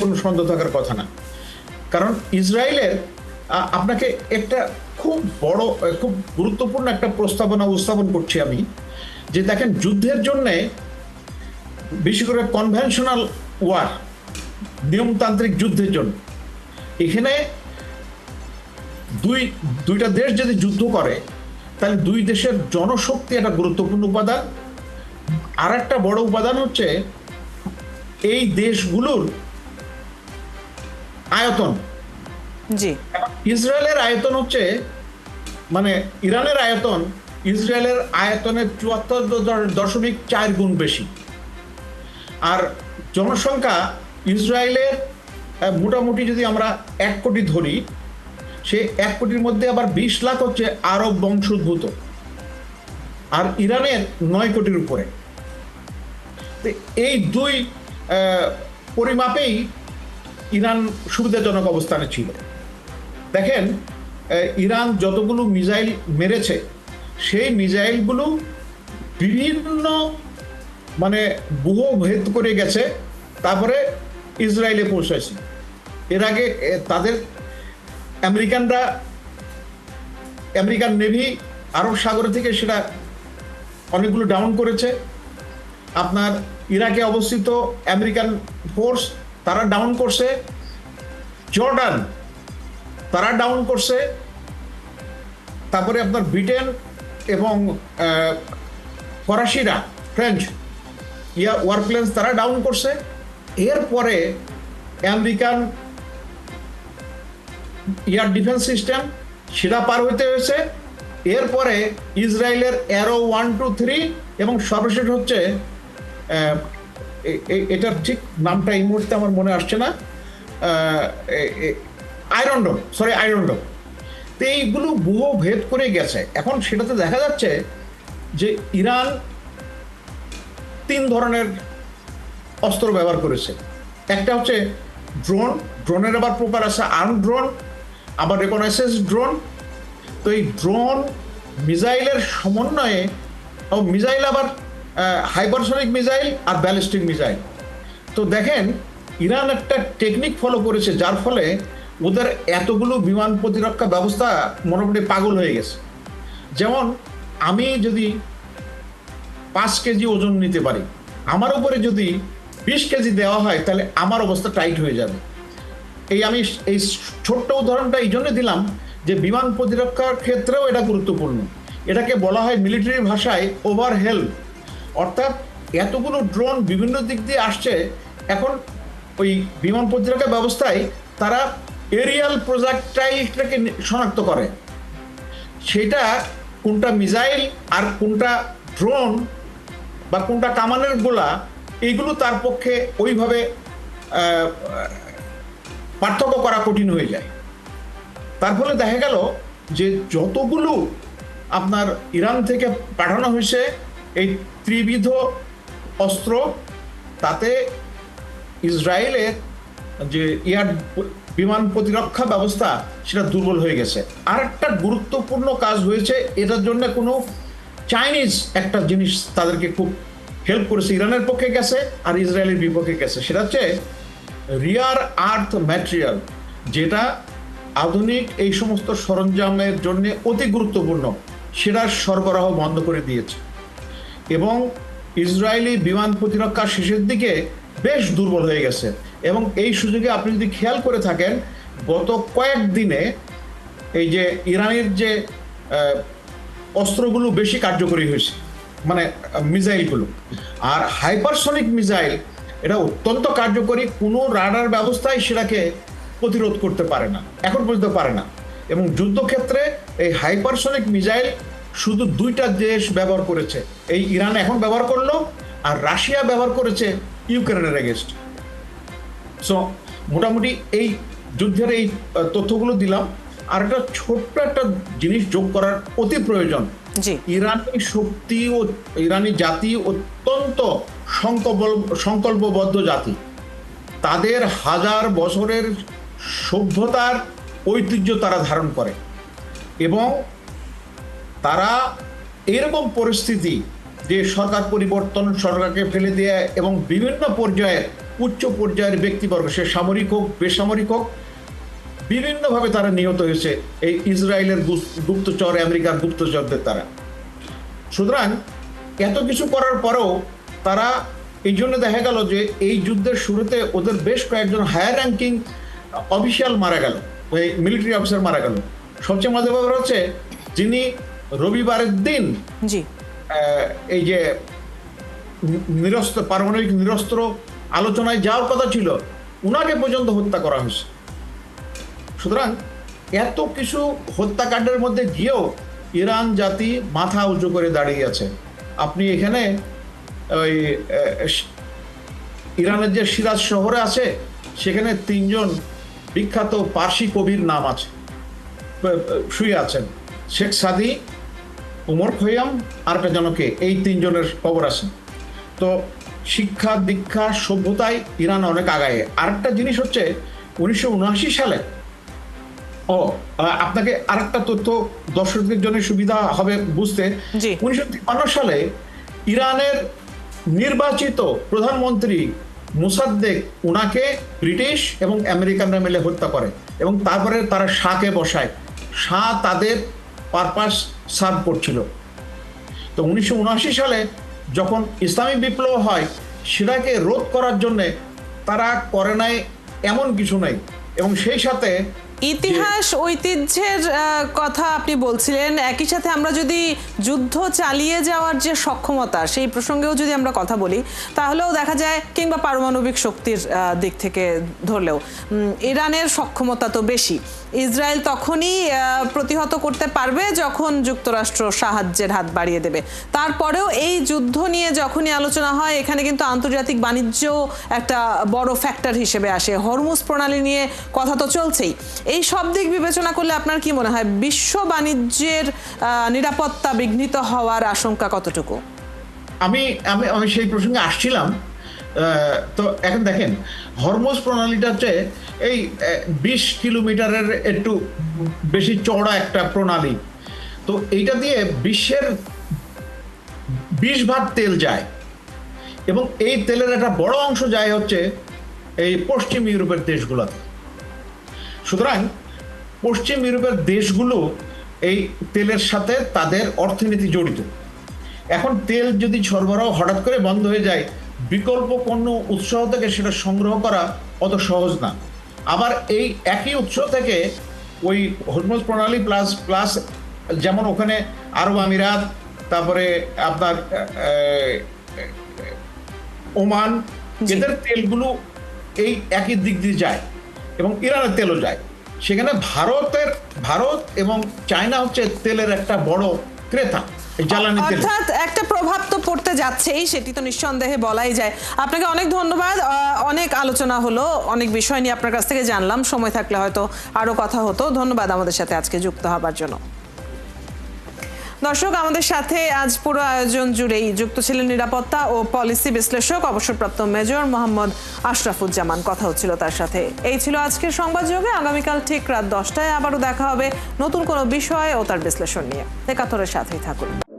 কোনো সন্দেহ থাকার কথা না। কারণ ইসরায়েলের আপনাকে একটা খুব বড় খুব গুরুত্বপূর্ণ একটা প্রস্তাবনা উপস্থাপন করছি আমি। যে দেখেন, যুদ্ধের জন্যে বেশি করে কনভেনশনাল ওয়ার নিয়মতান্ত্রিক যুদ্ধের জন্য। এখানে দুই, দুইটা দেশ যদি যুদ্ধ করে, তাহলে দুই দেশের জনশক্তি একটা গুরুত্বপূর্ণ উপাদান। আর একটা বড় উপাদান হচ্ছে, এই দেশগুলোর আয়তন। জি। ইসরায়েলের আয়তন হচ্ছে মানে ইরানের আয়তন ইসরায়েলের আয়তনের চুয়াত্তর দশমিক চার গুণ বেশি। আর জনসংখ্যা ইসরায়েলের মোটামুটি যদি আমরা এক কোটি ধরি সে এক কোটির মধ্যে আবার বিশ লাখ হচ্ছে আরব বংশোদ্ভূত। আর ইরানের নয় কোটির উপরে। এই দুই পরিমাপেই ইরান সুবিধাজনক অবস্থানে ছিল। দেখেন ইরান যতগুলো মিসাইল মেরেছে, সেই মিসাইলগুলো বিভিন্ন মানে বহু ভেদ করে গেছে, তারপরে ইসরায়েলে পৌঁছাইছে এর আগে তাদের আমেরিকানরা, আমেরিকান নেভি আরব সাগর থেকে সেটা অনেকগুলো ডাউন করেছে। আপনার ইরাকে অবস্থিত আমেরিকান ফোর্স তারা ডাউন করছে। জর্ডান, তারা ডাউন করছে। তারপরে আপনার ব্রিটেন এবং ফরাসিরা, ফ্রেঞ্চ, ইয়া, ওয়ারপ্লেন্স তারা ডাউন করছে। এরপরে আমেরিকান এয়ার ডিফেন্স সিস্টেম সেটা পার হইতে হয়েছে। এরপরে ইসরায়েলের অ্যারো ওয়ান টু থ্রি এবং সর্বশেষ হচ্ছে এটার ঠিক নামটা এই মুহূর্তে আমার মনে আসছে না। Iron dome sorry iron dome তো এইগুলো বহু ভেদ করে গেছে। এখন সেটাতে দেখা যাচ্ছে যে ইরান তিন ধরনের অস্ত্র ব্যবহার করেছে। একটা হচ্ছে ড্রোন ড্রোনের আবার প্রকার আছে আর্ম ড্রোন আবার রেকনাইসেন্স ড্রোন তো এই ড্রোন মিসাইলের সমন্বয়ে, ও মিসাইল আবার হাইপারসনিক মিসাইল আর ব্যালিস্টিক মিসাইল তো দেখেন, ইরান একটা টেকনিক ফলো করেছে, যার ফলে ওদের এতগুলো বিমান প্রতিরক্ষা ব্যবস্থা মোটামুটি পাগল হয়ে গেছে। যেমন, আমি যদি পাঁচ কেজি ওজন নিতে পারি, আমার উপরে যদি বিশ কেজি দেওয়া হয়, তাহলে আমার অবস্থা টাইট হয়ে যাবে। এই আমি এই ছোট্ট উদাহরণটা এই জন্য দিলাম যে বিমান প্রতিরক্ষার ক্ষেত্রেও এটা গুরুত্বপূর্ণ। এটাকে বলা হয় মিলিটারি ভাষায় ওভারহেল অর্থাৎ এতগুলো ড্রোন বিভিন্ন দিক দিয়ে আসছে, এখন ওই বিমান প্রতিরক্ষা ব্যবস্থায় তারা এরিয়াল প্রজেক্টাইলটাকে শনাক্ত করে। সেটা কোনটা মিসাইল আর কোনটা ড্রোন বা কোনটা কামানের গোলা এইগুলো তার পক্ষে ওইভাবে পার্থক্য করা কঠিন হয়ে যায়। তার ফলে দেখা গেল যে যতগুলো আপনার ইরান থেকে পাঠানো হয়েছে এই ত্রিবিধ অস্ত্র, তাতে ইসরায়েলের যে এয়ার বিমান প্রতিরক্ষা ব্যবস্থা, সেটা দুর্বল হয়ে গেছে। আর একটা গুরুত্বপূর্ণ কাজ হয়েছে, এটার জন্য কোনো চাইনিজ একটা জিনিস তাদেরকে খুব হেল্প করেছে। ইরানের পক্ষে গেছে আর ইসরায়েলের বিপক্ষে গেছে। সেটা হচ্ছে রিয়ার আর্থ ম্যাটেরিয়াল, যেটা আধুনিক এই সমস্ত সরঞ্জামের জন্য অতি গুরুত্বপূর্ণ। সেটার সরবরাহ বন্ধ করে দিয়েছে। এবং ইসরায়েলি বিমান প্রতিরক্ষা শেষের দিকে বেশ দুর্বল হয়ে গেছে। এবং এই সুযোগে আপনি যদি খেয়াল করে থাকেন, গত কয়েক দিনে এই যে ইরানের যে অস্ত্রগুলো বেশি কার্যকরী হয়েছে মানে মিসাইলগুলো। আর হাইপারসনিক মিসাইল, এটা অত্যন্ত কার্যকরী, কোনো রাডার ব্যবস্থায় সেটাকে প্রতিরোধ করতে পারে না, এখন পর্যন্ত পারে না। এবং যুদ্ধক্ষেত্রে এই হাইপারসনিক মিসাইল শুধু দুইটা দেশ ব্যবহার করেছে। এই ইরান এখন ব্যবহার করল আর রাশিয়া ব্যবহার করেছে ইউক্রেনের এগেস্ট সো মোটামুটি এই যুদ্ধের এই তথ্যগুলো দিলাম। আর একটা ছোট্ট একটা জিনিস যোগ করার অতি প্রয়োজন। ইরানি শক্তি ও ইরানি জাতি অত্যন্ত সংকল্প সংকল্পবদ্ধ জাতি। তাদের হাজার বছরের সভ্যতার ঐতিহ্য তারা ধারণ করে। এবং তারা এরকম পরিস্থিতি যে সরকার পরিবর্তন সরকারকে ফেলে দেয়া এবং বিভিন্ন পর্যায়ে, উচ্চ পর্যায়ের ব্যক্তিবর্গ, সে সামরিক হোক, বেসামরিক হোক, বিভিন্নভাবে তারা নিহত হয়েছে। এই ইসরায়েলের গুপ্তচর, আমেরিকার গুপ্তচরদের দ্বারা। সুতরাং এত কিছু করার পরেও তারা এই জন্য দেখা গেল যে এই যুদ্ধের শুরুতে ওদের বেশ কয়েকজন হায়ার র্যাঙ্কিং অফিসিয়াল মারা গেল ওই মিলিটারি অফিসার মারা গেল। সবচেয়ে মজার ব্যাপার হচ্ছে যিনি রবিবারের দিন এই যে নিরস্ত্র পারমাণবিক নিরস্ত্র আলোচনায় যাওয়ার কথা ছিল উনাকে পর্যন্ত হত্যা করা হয়েছে। সুতরাং এত কিছু হত্যাকাণ্ডের মধ্যে গিয়েও ইরান জাতি মাথা উঁচু করে দাঁড়িয়ে আছে। আপনি এখানে ওই ইরানের যে সিরাজ শহরে আছে সেখানে তিনজন বিখ্যাত পার্সি কবির নাম আছে শুয়ে আছেন। শেখ সাদি উমর খৈয়াম আর একটা জনকে এই তিনজনের খবর আছে। তো শিক্ষা দীক্ষা সভ্যতায় ইরান অনেক আগায়। আরেকটা জিনিস হচ্ছে উনিশশো সালে ও আপনাকে আরেকটা তথ্য দর্শকদের জন্য সুবিধা হবে বুঝতে। উনিশশো তিপ্পান্ন সালে ইরানের নির্বাচিত প্রধানমন্ত্রী মুসাদ্দেক উনাকে ব্রিটিশ এবং আমেরিকানরা মিলে হত্যা করে এবং তারপরে তারা শাহকে বসায়। শাহ তাদের পারপাস সার্ভ করছিল। তো উনিশশো ঊনআশি সালে যখন ইসলামী বিপ্লব হয়, সেটাকে রোধ করার জন্যে তারা করে নাই এমন কিছু নাই। এবং সেই সাথে ইতিহাস, ঐতিহ্যের কথা আপনি বলছিলেন, একই সাথে আমরা যদি যুদ্ধ চালিয়ে যাওয়ার যে সক্ষমতা, সেই প্রসঙ্গেও যদি আমরা কথা বলি, তাহলেও দেখা যায় কিংবা পারমাণবিক শক্তির দিক থেকে ধরলেও ইরানের সক্ষমতা তো বেশি। ইসরায়েল তখনই প্রতিহত করতে পারবে যখন যুক্তরাষ্ট্র সাহায্যের হাত বাড়িয়ে দেবে। তারপরেও এই যুদ্ধ নিয়ে যখনই আলোচনা হয়, এখানে কিন্তু আন্তর্জাতিক বাণিজ্য একটা বড় ফ্যাক্টর হিসেবে আসে। হরমুজ প্রণালী নিয়ে কথা তো চলছেই। এই সব দিক বিবেচনা করলে আপনার কি মনে হয়, বিশ্ব বাণিজ্যের নিরাপত্তা বিঘ্নিত হওয়ার আশঙ্কা কতটুকু? আমি আমি আমি সেই প্রসঙ্গে আসছিলাম। তো এখন দেখেন, হরমোজ প্রণালীটা হচ্ছে এই বিশ কিলোমিটারের একটু বেশি চওড়া একটা প্রণালী। তো এইটা দিয়ে বিশ্বের বিশ ভাগ তেল যায়। এবং এই তেলের একটা বড় অংশ যায় হচ্ছে এই পশ্চিম ইউরোপের দেশগুলোতে। সুতরাং পশ্চিম ইউরোপের দেশগুলো এই তেলের সাথে তাদের অর্থনীতি জড়িত। এখন তেল যদি সরবরাহ হঠাৎ করে বন্ধ হয়ে যায় বিকল্প পণ্য উৎস থেকে সেটা সংগ্রহ করা অত সহজ না। আবার এই একই উৎস থেকে ওই হরমোজ প্রণালী প্লাস প্লাস যেমন ওখানে আরব আমিরাত তারপরে আপনার ওমান এদের তেলগুলো এই একই দিক দিয়ে যায় এবং ইরানের তেলও যায়। সেখানে ভারতের ভারত এবং চায়না হচ্ছে তেলের একটা বড় ক্রেতা। অর্থাৎ একটা প্রভাব তো পড়তে যাচ্ছেই, সেটি তো নিঃসন্দেহে বলাই যায়। আপনাকে অনেক ধন্যবাদ। অনেক আলোচনা হলো, অনেক বিষয় নিয়ে আপনার কাছ থেকে জানলাম। সময় থাকলে হয়তো আরও কথা হতো। ধন্যবাদ আমাদের সাথে আজকে যুক্ত হবার জন্য। দর্শক, আমাদের সাথে আজ পুরো আয়োজন জুড়েই যুক্ত ছিলেন নিরাপত্তা ও পলিসি বিশ্লেষক, অবসরপ্রাপ্ত মেজর মোহাম্মদ আশরাফুজ্জামান। কথা হচ্ছিল তার সাথে। এই ছিল আজকের সংবাদযোগে আগামীকাল ঠিক রাত দশটায় আবারও দেখা হবে নতুন কোনো বিষয় ও তার বিশ্লেষণ নিয়ে। একাত্তরের সাথেই থাকুন।